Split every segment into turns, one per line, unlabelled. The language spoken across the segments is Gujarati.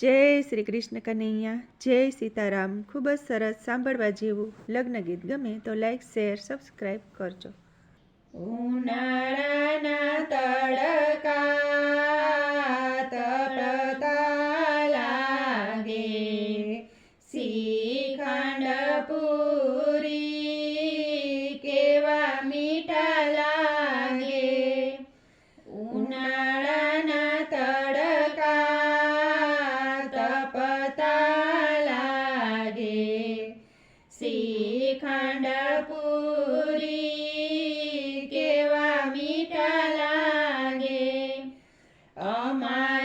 જય શ્રી કૃષ્ણ કનૈયા, જય સીતારામ. ખૂબ જ સરસ સાંભળવા જેવું લગ્ન ગીત ગમે તો લાઈક શેર સબસ્ક્રાઈબ કરજો. ઉનાળાના તડકા Oh my.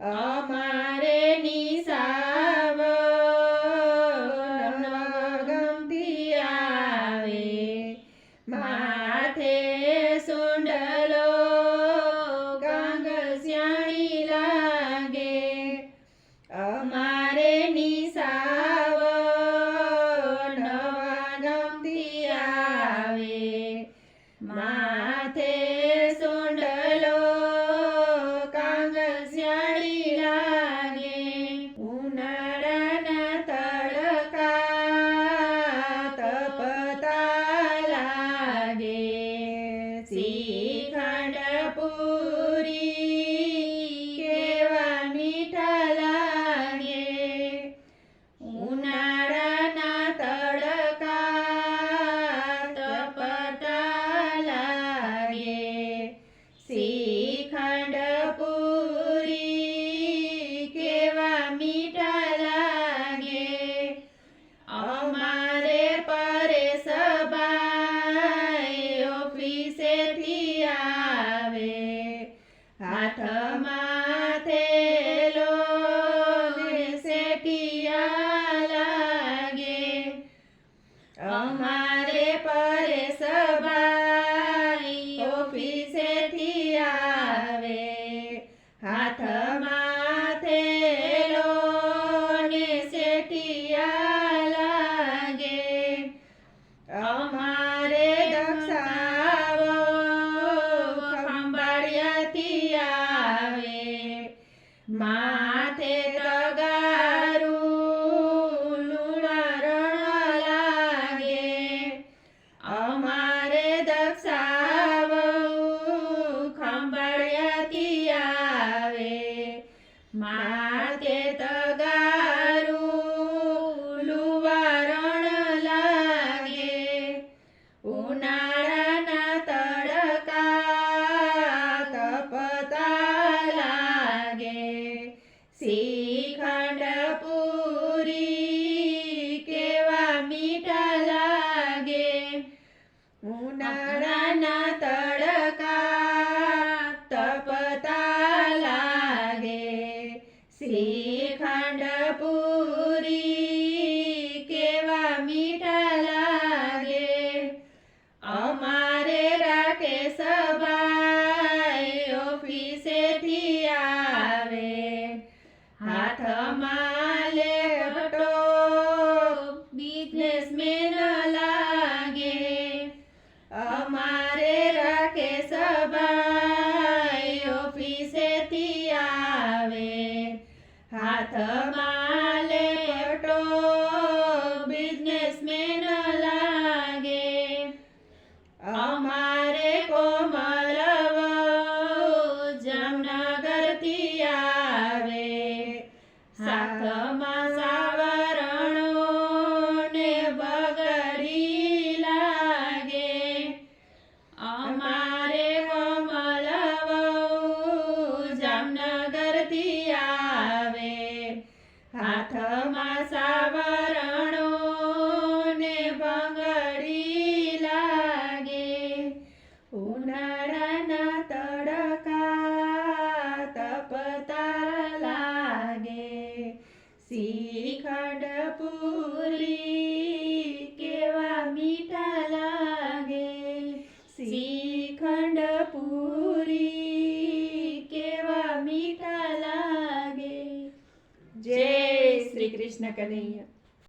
Amen. માથે તગારું લુણરણ લાગે અમારે દક્ષાવ ખંભાળિયાથી આવે. માથે તગારું ઉનાળાના તડકા તપતા લાગે. શ્રીખંડ પૂરી કેવા મીઠા લાગે. અમારે રાકે સભાઈ ઓફિસે Sabara. કૃષ્ણ કનૈયા